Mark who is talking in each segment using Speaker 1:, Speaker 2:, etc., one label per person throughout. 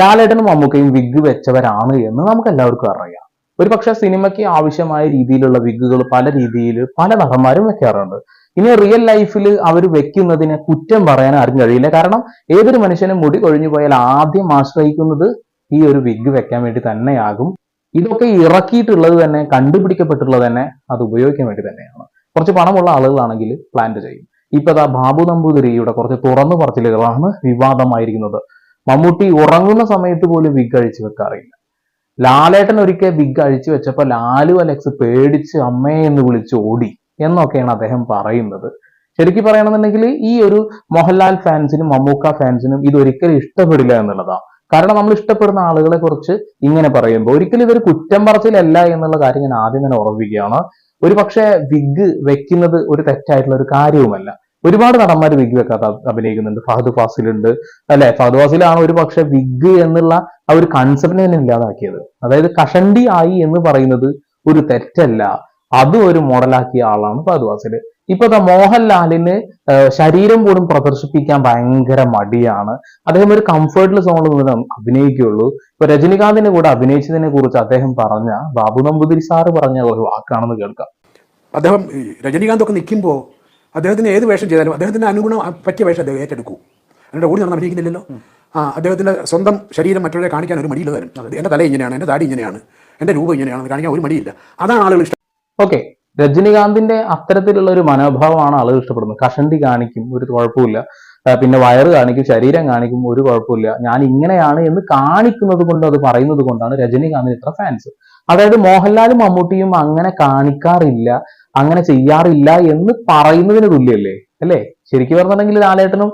Speaker 1: ലാലേട്ടനും മമ്മൂക്കയും wig വെച്ചവരാണ് എന്ന് നമുക്ക് എല്ലാവർക്കും അറിയാം. ഒരു പക്ഷെ സിനിമയ്ക്ക് ആവശ്യമായ രീതിയിലുള്ള വിഗുകൾ പല രീതിയിൽ പല നടന്മാരും വെക്കാറുണ്ട്. ഇനി റിയൽ ലൈഫിൽ അവർ വെക്കുന്നതിനെ കുറ്റം പറയാൻ ആർക്കും കഴിയില്ല. കാരണം ഏതൊരു മനുഷ്യനും മുടി കൊഴിഞ്ഞു പോയാൽ ആദ്യം ആശ്രയിക്കുന്നത് ഈ ഒരു വിഗ് വെക്കാൻ വേണ്ടി തന്നെയാകും. ഇതൊക്കെ ഇറക്കിയിട്ടുള്ളത് തന്നെ കണ്ടുപിടിക്കപ്പെട്ടുള്ളത് തന്നെ അത് ഉപയോഗിക്കാൻ വേണ്ടി തന്നെയാണ്. കുറച്ച് പണമുള്ള ആളുകളാണെങ്കിൽ പ്ലാന്റ് ചെയ്യും. ഇപ്പൊ ബാബു നമ്പൂതിരിയുടെ കുറച്ച് തുറന്നു പറച്ചിലുകളാണ് വിവാദമായിരിക്കുന്നത്. മമ്മൂട്ടി ഉറങ്ങുന്ന സമയത്ത് പോലും വിഗ് അഴിച്ചു വെക്കാറില്ല. ലാലേട്ടൻ ഒരിക്കൽ വിഗ് അഴിച്ചു വെച്ചപ്പോ ലാലു അലക്സ് പേടിച്ച് അമ്മേ എന്ന് വിളിച്ച് ഓടി എന്നൊക്കെയാണ് അദ്ദേഹം പറയുന്നത്. ശരിക്കും പറയണമെന്നുണ്ടെങ്കിൽ ഈ ഒരു മോഹൻലാൽ ഫാൻസിനും മമ്മൂക്ക ഫാൻസിനും ഇതൊരിക്കലും ഇഷ്ടപ്പെടില്ല എന്നുള്ളതാണ് കാരണം നമ്മൾ ഇഷ്ടപ്പെടുന്ന ആളുകളെ കുറിച്ച് ഇങ്ങനെ പറയുമ്പോൾ ഒരിക്കലും ഇതൊരു കുറ്റം പറച്ചിലല്ല എന്നുള്ള കാര്യം ഞാൻ ആദ്യം തന്നെ ഉറപ്പിക്കുകയാണ് ഒരു പക്ഷേ വിഗ് വെക്കുന്നത് ഒരു തെറ്റായിട്ടുള്ള ഒരു കാര്യവുമല്ല. ഒരുപാട് നടന്മാർ വിഗ് വെക്കാത്ത അഭിനയിക്കുന്നുണ്ട്. ഫഹദ് ഫാസിൽ ഉണ്ട്. അല്ലെ? ഫഹദ് ഫാസിലാണ് ഒരു പക്ഷെ വിഗ് എന്നുള്ള ആ ഒരു കൺസെപ്റ്റിനെ തന്നെ ഇല്ലാതാക്കിയത്. അതായത് കഷണ്ടി ആയി എന്ന് പറയുന്നത് ഒരു തെറ്റല്ല. അത് ഒരു മോഡലാക്കിയ ആളാണ് ഫഹദ് ഫാസിൽ. ഇപ്പൊ മോഹൻലാലിന് ശരീരം പോലും പ്രദർശിപ്പിക്കാൻ ഭയങ്കര മടിയാണ്. അദ്ദേഹം ഒരു കംഫർട്ട് സോണിൽ നിന്ന് അഭിനയിക്കുകയുള്ളൂ. ഇപ്പൊ രജനികാന്തിന്റെ കൂടെ അഭിനയിച്ചതിനെ കുറിച്ച് അദ്ദേഹം പറഞ്ഞ ബാബു നമ്പൂതിരി സാറ് പറഞ്ഞ ഒരു വാക്കാണെന്ന് കേൾക്കാം.
Speaker 2: അദ്ദേഹം രജനീകാന്തൊക്കെ നിൽക്കുമ്പോൾ അദ്ദേഹത്തിന് ഏത് വേഷം ചെയ്താലും അദ്ദേഹത്തിന് അനുഗുണം പറ്റിയ വേഷം അദ്ദേഹം ഏറ്റെടുക്കൂ. എന്നിട്ട് ഓടി നടന്ന് അഭിനയിക്കുന്നില്ലല്ലോ. ആ അദ്ദേഹത്തിന്റെ സ്വന്തം ശരീരം മറ്റുള്ളവരെ കാണിക്കാൻ ഒരു മടിയില്ല തരും എന്റെ തല ഇങ്ങനെയാണ് എന്റെ താടി ഇങ്ങനെയാണ് എന്റെ രൂപം ഇങ്ങനെയാണ് കാണിക്കാൻ ഒരു മടിയില്ല. അതാണ് ആളുകൾ ഇഷ്ടം.
Speaker 1: ഓക്കെ. രജനികാന്തിന്റെ അത്തരത്തിലുള്ള ഒരു മനോഭാവമാണ് ആളുകൾ ഇഷ്ടപ്പെടുന്നത്. കഷണ്ടി കാണിക്കും ഒരു കുഴപ്പമില്ല പിന്നെ വയറ് കാണിക്കും ശരീരം കാണിക്കും ഒരു കുഴപ്പമില്ല. ഞാൻ ഇങ്ങനെയാണ് എന്ന് കാണിക്കുന്നത് കൊണ്ട് അത് പറയുന്നത് കൊണ്ടാണ് രജനികാന്തിന് ഇത്ര ഫാൻസ് അതായത് മോഹൻലാലും മമ്മൂട്ടിയും അങ്ങനെ കാണിക്കാറില്ല അങ്ങനെ ചെയ്യാറില്ല എന്ന് പറയുന്നതിന് തുല്യല്ലേ? അല്ലേ? ശരിക്കും പറഞ്ഞിട്ടുണ്ടെങ്കിൽ ലാലേട്ടനും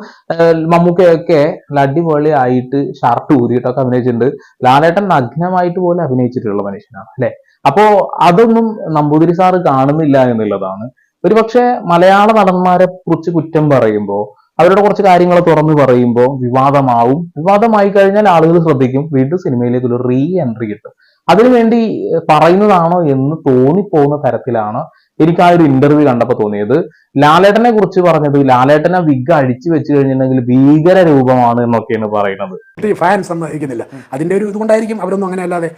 Speaker 1: മമ്മൂക്കയൊക്കെ അടിപൊളി ആയിട്ട് ഷർട്ട് ഊരിയിട്ടൊക്കെ അഭിനയിച്ചിട്ടുണ്ട്. ലാലേട്ടൻ നഗ്നമായിട്ട് പോലും അഭിനയിച്ചിട്ടുള്ള മനുഷ്യനാണ് അല്ലെ? അപ്പോ അതൊന്നും നമ്പൂതിരി സാറ് കാണുന്നില്ല എന്നുള്ളതാണ്. ഒരുപക്ഷെ മലയാള നടന്മാരെ കുറിച്ച് കുറ്റം പറയുമ്പോൾ അവരുടെ കുറച്ച് കാര്യങ്ങൾ തുറന്നു പറയുമ്പോൾ വിവാദമാവും. വിവാദമായി കഴിഞ്ഞാൽ ആളുകൾ ശ്രദ്ധിക്കും. വീണ്ടും സിനിമയിലേക്ക് ഒരു റീ എൻട്രി കിട്ടും. അതിനുവേണ്ടി പറയുന്നതാണോ എന്ന് തോന്നിപ്പോകുന്ന തരത്തിലാണ് എനിക്ക് ആ ഒരു ഇന്റർവ്യൂ കണ്ടപ്പോൾ തോന്നിയത്. ലാലേട്ടനെ കുറിച്ച് പറഞ്ഞത് ലാലേട്ടനെ വിഗ് അഴിച്ചു വെച്ച് കഴിഞ്ഞിട്ടുണ്ടെങ്കിൽ ഭീകര രൂപമാണ് എന്നൊക്കെയാണ് പറയുന്നത്.
Speaker 2: ഫാൻസ് ഫാൻ സമ്മതിക്കുന്നില്ല. അതിന്റെ ഒരു ഇതുകൊണ്ടായിരിക്കും അവരൊന്നും അങ്ങനെ അല്ലാതെ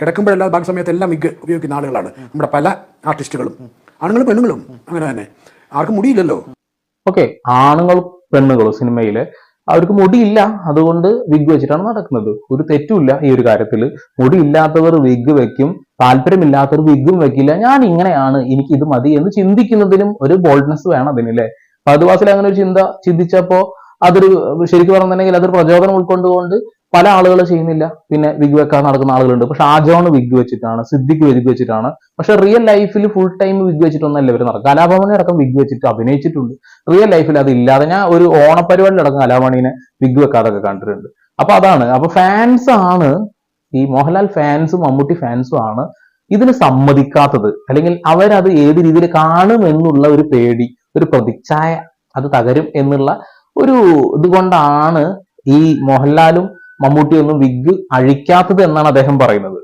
Speaker 2: കിടക്കുമ്പോഴല്ലാതെ ബാക്കി സമയത്ത് എല്ലാം വിഗ് ഉപയോഗിക്കുന്ന ആളുകളാണ്. നമ്മുടെ പല ആർട്ടിസ്റ്റുകളും ആണുങ്ങളും പെണ്ണുങ്ങളും. അങ്ങനെ തന്നെ. ആർക്കും മുടിയില്ലല്ലോ.
Speaker 1: ഓക്കെ ആണുങ്ങളും പെണ്ണുങ്ങളും സിനിമയിൽ അവർക്ക് മുടിയില്ല. അതുകൊണ്ട് വിഗ് വെച്ചിട്ടാണ് നടക്കുന്നത്. ഒരു തെറ്റുമില്ല ഈ ഒരു കാര്യത്തിൽ മുടി ഇല്ലാത്തവർ വിഗ് വെക്കും. താല്പര്യമില്ലാത്തവർ വിഗും വെക്കില്ല. ഞാൻ ഇങ്ങനെയാണ് എനിക്ക് ഇത് മതി എന്ന് ചിന്തിക്കുന്നതിനും ഒരു ബോൾഡ്നെസ് വേണം അതിനല്ലേ പതുവാസിൽ അങ്ങനെ ഒരു ചിന്ത ചിന്തിച്ചപ്പോ അതൊരു ശരിക്കും പറഞ്ഞിട്ടുണ്ടെങ്കിൽ അതൊരു പ്രചോദനം ഉൾക്കൊണ്ടുകൊണ്ട് പല ആളുകൾ ചെയ്യുന്നില്ല. പിന്നെ വിഗ് വെക്കാൻ നടക്കുന്ന ആളുകളുണ്ട്. പക്ഷെ ആജോണ് വിഗ് വെച്ചിട്ടാണ് സിദ്ദിഖ് വിഗ് വെച്ചിട്ടാണ്. പക്ഷെ റിയൽ ലൈഫിൽ ഫുൾ ടൈം വിഗ് വെച്ചിട്ടൊന്നല്ല ഇവർ നടക്കുക കലാഭവനെ അടക്കം വിഗ് വെച്ചിട്ട് അഭിനയിച്ചിട്ടുണ്ട്. റിയൽ ലൈഫിൽ അത് ഇല്ലാതെ ഞാൻ ഒരു ഓണപരിപാടി അടക്കം കലാമണീനെ വിഗ് വെക്കാതൊക്കെ കണ്ടിട്ടുണ്ട്. അപ്പൊ അതാണ്. അപ്പൊ ഫാൻസ് ആണ് ഈ മോഹൻലാൽ ഫാൻസും മമ്മൂട്ടി ഫാൻസും ആണ് ഇതിന് സമ്മതിക്കാത്തത്. അല്ലെങ്കിൽ അവരത് ഏത് രീതിയിൽ കാണുമെന്നുള്ള ഒരു പേടി ഒരു പ്രതിച്ഛായ അത് തകരും എന്നുള്ള ഒരു ഇതുകൊണ്ടാണ് ഈ മോഹൻലാലും മമ്മൂട്ടിയും ഒന്നും വിഗ് അഴിക്കാത്തത് എന്നാണ് അദ്ദേഹം പറയുന്നത്.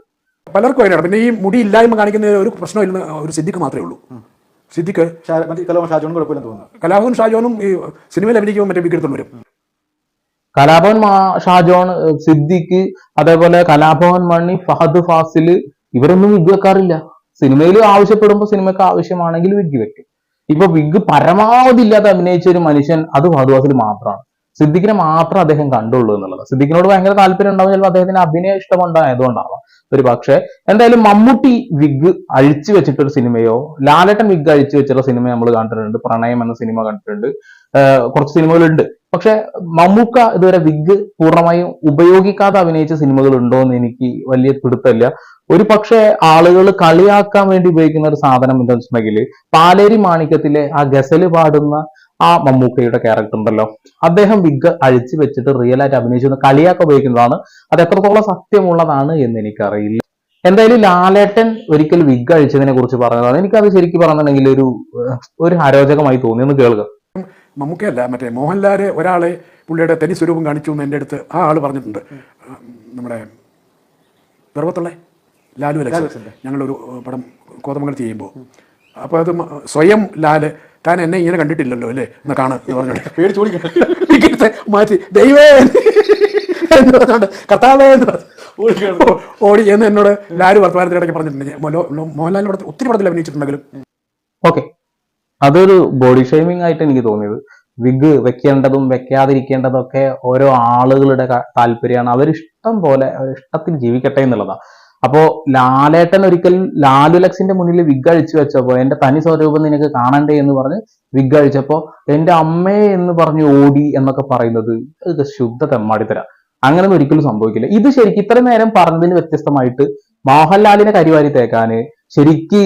Speaker 2: പലർക്കും അതിനാണ് പിന്നെ ഈ മുടി ഇല്ലായ്മ കാണിക്കുന്ന ഒരു പ്രശ്നമില്ലെന്ന് ഒരു സിദ്ധിക്ക് മാത്രമേ ഉള്ളൂ.
Speaker 3: സിദ്ധിക്ക് കലാഭവൻ
Speaker 2: ഷാജോനും ഈ സിനിമയിൽ അഭിനയിക്കുമ്പോൾ മറ്റേ വിഗ് എടുത്തോണ്ട് വരും.
Speaker 1: കലാഭവൻ ഷാജോൺ സിദ്ദിഖ് അതേപോലെ കലാഭവൻ മണി ഫഹദ് ഫാസിൽ ഇവരൊന്നും വിഗ് വെക്കാറില്ല. സിനിമയിൽ ആവശ്യപ്പെടുമ്പോൾ സിനിമയ്ക്ക് ആവശ്യമാണെങ്കിൽ വിഗ് വെക്കും. ഇപ്പൊ വിഗ് പരമാവധി ഇല്ലാതെ അഭിനയിച്ച ഒരു മനുഷ്യൻ അത് ഫഹദ് ഫാസിൽ മാത്രമാണ്. സിദ്ദിഖിനെ മാത്രം അദ്ദേഹം കണ്ടുള്ളൂ എന്നുള്ളത്. സിദ്ദിഖിനോട് ഭയങ്കര താല്പര്യം ഉണ്ടാവും ചിലപ്പോൾ അദ്ദേഹത്തിന് അഭിനയം ഇഷ്ടമുണ്ടായതുകൊണ്ടാവാം. ഒരു പക്ഷേ എന്തായാലും മമ്മൂട്ടി വിഗ് അഴിച്ചു വെച്ചിട്ടൊരു സിനിമയോ ലാലേട്ടൻ വിഗ് അഴിച്ചു വെച്ചിട്ടുള്ള സിനിമ നമ്മൾ കണ്ടിട്ടുണ്ട്. പ്രണയം എന്ന സിനിമ കണ്ടിട്ടുണ്ട്. കുറച്ച് സിനിമകളുണ്ട്. പക്ഷെ മമ്മൂക്ക ഇതുവരെ വിഗ് പൂർണമായും ഉപയോഗിക്കാതെ അഭിനയിച്ച സിനിമകൾ ഉണ്ടോ എന്ന് എനിക്ക് വലിയ പിടുത്തമില്ല. ഒരു പക്ഷേ ആളുകൾ കളിയാക്കാൻ വേണ്ടി ഉപയോഗിക്കുന്ന ഒരു സാധനം എന്താണെന്ന് വെച്ചിട്ടുണ്ടെങ്കിൽ പാലേരി മാണിക്യത്തിലെ ആ ഗസൽ പാടുന്ന ആ മമ്മൂക്കയുടെ ക്യാരക്ടർ ഉണ്ടല്ലോ. അദ്ദേഹം വിഗ് അഴിച്ചു വെച്ചിട്ട് റിയൽ ആയിട്ട് അഭിനയിച്ചു കളിയാക്കി ഉപയോഗിക്കുന്നതാണ്. അത് എത്രത്തോളം സത്യമുള്ളതാണ് എന്ന് എനിക്കറിയില്ല. എന്തായാലും ലാലേട്ടൻ ഒരിക്കൽ വിഗ് അഴിച്ചതിനെ കുറിച്ച് പറഞ്ഞതാണ്. എനിക്കത് ശരിക്കും പറഞ്ഞിട്ടുണ്ടെങ്കിൽ ഒരു ഒരു അരോചകമായി തോന്നി. എന്ന് കേൾക്കുക
Speaker 2: മമ്മൂക്കയല്ല മറ്റേ മോഹൻലാൽ ഒരാളെ പുള്ളിയുടെ തനി സ്വരൂപം കാണിച്ചു എന്ന് എന്റെ അടുത്ത് ആ ആൾ പറഞ്ഞിട്ടുണ്ട്. നമ്മുടെ ഗർവത്തുള്ള ലാലു അലക്സ് ഞങ്ങളൊരു പടം കോതമംഗലത്ത് ചെയ്യുമ്പോൾ. അപ്പോൾ അത് സ്വയം ലാൽ. താൻ എന്നെ ഇങ്ങനെ കണ്ടിട്ടില്ലല്ലോ അല്ലേ? എന്ന് കാണാൻ
Speaker 3: പേടിച്ച്
Speaker 2: ടിക്കറ്റ് മാറ്റി ദൈവേ എന്ന് പറഞ്ഞോണ്ട് കർത്താവേ എന്ന് പറഞ്ഞു. ഓടി എന്ന് എന്നോട് ലാലു വർത്തമാനത്തിനിടയ്ക്ക് പറഞ്ഞിട്ടുണ്ട്. മോഹൻലാലിന് പടത്തിൽ ഒത്തിരി പടത്തിൽ അഭിനയിച്ചിട്ടുണ്ടെങ്കിലും.
Speaker 1: ഓക്കെ. അതൊരു ബോഡി ഷേമിംഗ് ആയിട്ട് എനിക്ക് തോന്നിയത്. വിഗ് വെക്കേണ്ടതും വെക്കാതിരിക്കേണ്ടതും ഒക്കെ ഓരോ ആളുകളുടെ താല്പര്യമാണ്. അവരിഷ്ടം പോലെ അവർ ഇഷ്ടത്തിൽ ജീവിക്കട്ടെ എന്നുള്ളതാണ് അപ്പോ ലാലേട്ടൻ ഒരിക്കൽ ലാലുലക്സിന്റെ മുന്നിൽ വിഗ് അഴിച്ചു വെച്ചപ്പോ എന്റെ തനി സ്വരൂപം നിനക്ക് കാണണ്ടേ? എന്ന് പറഞ്ഞ് വിഗ് അഴിച്ചപ്പോ എന്റെ അമ്മേ എന്ന് പറഞ്ഞ് ഓടി എന്നൊക്കെ പറയുന്നത് ഇത് ശുദ്ധ തെമ്മാടിത്തര. അങ്ങനെയൊന്നും ഒരിക്കലും സംഭവിക്കില്ല. ഇത് ശരിക്കും ഇത്ര നേരം പറഞ്ഞതിന് വ്യത്യസ്തമായിട്ട് മോഹൻലാലിനെ കരിവാരി തേക്കാന് ശരിക്ക്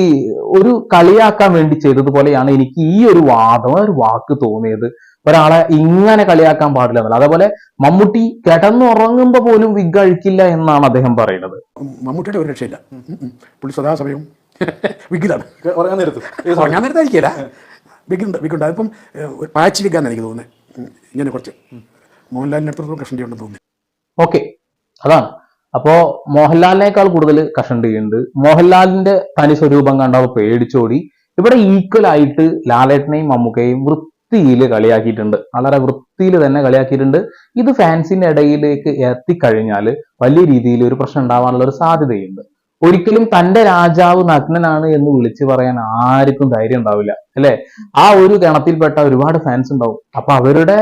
Speaker 1: ഒരു കളിയാക്കാൻ വേണ്ടി ചെയ്തതുപോലെയാണ് എനിക്ക് ഈ ഒരു വാദം ഒരു വാക്ക് തോന്നിയത്. ഒരാളെ ഇങ്ങനെ കളിയാക്കാൻ പാടില്ല എന്നുള്ളത് അതേപോലെ മമ്മൂട്ടി കിടന്നുറങ്ങുമ്പോ പോലും വിഗ് അഴിക്കില്ല എന്നാണ് അദ്ദേഹം പറയുന്നത്.
Speaker 2: മമ്മൂട്ടിയുടെ ഒരു രക്ഷയില്ല. പുള്ളി സദാസമയം വിഗിലാണ്.
Speaker 3: ഉറങ്ങാൻ നേരത്ത്.
Speaker 2: ഉറങ്ങാൻ നേരത്തായിരിക്കില്ല. വിഗുണ്ട് വിഗുണ്ട്. അതിപ്പം പാച്ച് വിഗാന്ന് എനിക്ക് തോന്നുന്നത്. ഇങ്ങനെ കുറച്ച്. മോഹൻലാലിന്റെ അടുത്തോളം കഷണ്ടി ഉണ്ടെന്ന് തോന്നുന്നു.
Speaker 1: ഓക്കെ. അതാണ്. അപ്പോ മോഹൻലാലിനേക്കാൾ കൂടുതൽ കഷണ്ട് കഷണ്ടിയുണ്ട് മോഹൻലാലിന്റെ തനി സ്വരൂപം കണ്ടവ പേടിച്ചോടി. ഇവിടെ ഈക്വൽ ആയിട്ട് ലാലേട്ടനെയും മമ്മൂക്കയും വൃത്തിയിൽ കളിയാക്കിയിട്ടുണ്ട്. വളരെ വൃത്തിയിൽ തന്നെ കളിയാക്കിയിട്ടുണ്ട്. ഇത് ഫാൻസിന്റെ ഇടയിലേക്ക് എത്തിക്കഴിഞ്ഞാൽ വലിയ രീതിയിൽ ഒരു പ്രശ്നം ഉണ്ടാവാനുള്ള ഒരു സാധ്യതയുണ്ട്. ഒരിക്കലും തന്റെ രാജാവ് നഗ്നനാണ് എന്ന് വിളിച്ചു പറയാൻ ആർക്കും ധൈര്യം ഉണ്ടാവില്ല അല്ലെ? ആ ഒരു ഗണത്തിൽപ്പെട്ട ഒരുപാട് ഫാൻസ് ഉണ്ടാവും. അപ്പൊ അവരുടെ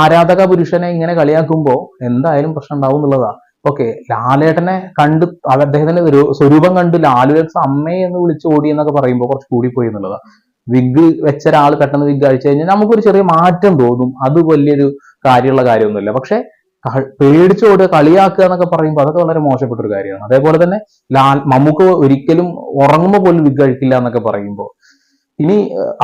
Speaker 1: ആരാധക പുരുഷനെ ഇങ്ങനെ കളിയാക്കുമ്പോ എന്തായാലും പ്രശ്നം ഉണ്ടാവും എന്നുള്ളതാ. ഓക്കെ ലാലേട്ടനെ കണ്ട് അദ്ദേഹത്തിന്റെ ഒരു സ്വരൂപം കണ്ട് ലാലുലക്സ് അമ്മേ എന്ന് വിളിച്ച് ഓടി എന്നൊക്കെ പറയുമ്പോൾ കുറച്ച് കൂടിപ്പോയി എന്നുള്ളതാണ് വിഗ് വെച്ച ഒരാൾ പെട്ടെന്ന് വിഗ് അഴിച്ചു കഴിഞ്ഞാൽ നമുക്കൊരു ചെറിയ മാറ്റം തോന്നും. അത് വലിയൊരു കാര്യമുള്ള കാര്യമൊന്നുമില്ല. പക്ഷെ പേടിച്ചോട് കളിയാക്കുക എന്നൊക്കെ പറയുമ്പോൾ അതൊക്കെ വളരെ മോശപ്പെട്ട ഒരു കാര്യമാണ്. അതേപോലെ തന്നെ ലാൽ മമ്മൂക്ക് ഒരിക്കലും ഉറങ്ങുമ്പോൾ പോലും വിഗ് അഴിക്കില്ല എന്നൊക്കെ പറയുമ്പോൾ ഇനി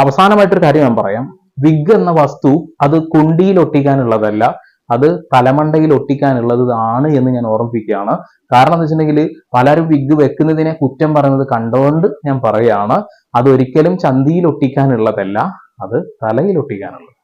Speaker 1: അവസാനമായിട്ടൊരു കാര്യം ഞാൻ പറയാം. വിഗ് എന്ന വസ്തു അത് കുണ്ടിയിൽ ഒട്ടിക്കാനുള്ളതല്ല. അത് തലമണ്ടയിൽ ഒട്ടിക്കാനുള്ളത് ആണ് എന്ന് ഞാൻ ഓർമ്മിപ്പിക്കുകയാണ്. കാരണം എന്ന് വെച്ചിട്ടുണ്ടെങ്കിൽ പലരും വിഗ് വെക്കുന്നതിനെ കുറ്റം പറയുന്നത് കണ്ടുകൊണ്ട് ഞാൻ പറയുകയാണ്. അതൊരിക്കലും ചന്തിയിൽ ഒട്ടിക്കാനുള്ളതല്ല അത് തലയിൽ ഒട്ടിക്കാനുള്ളത്.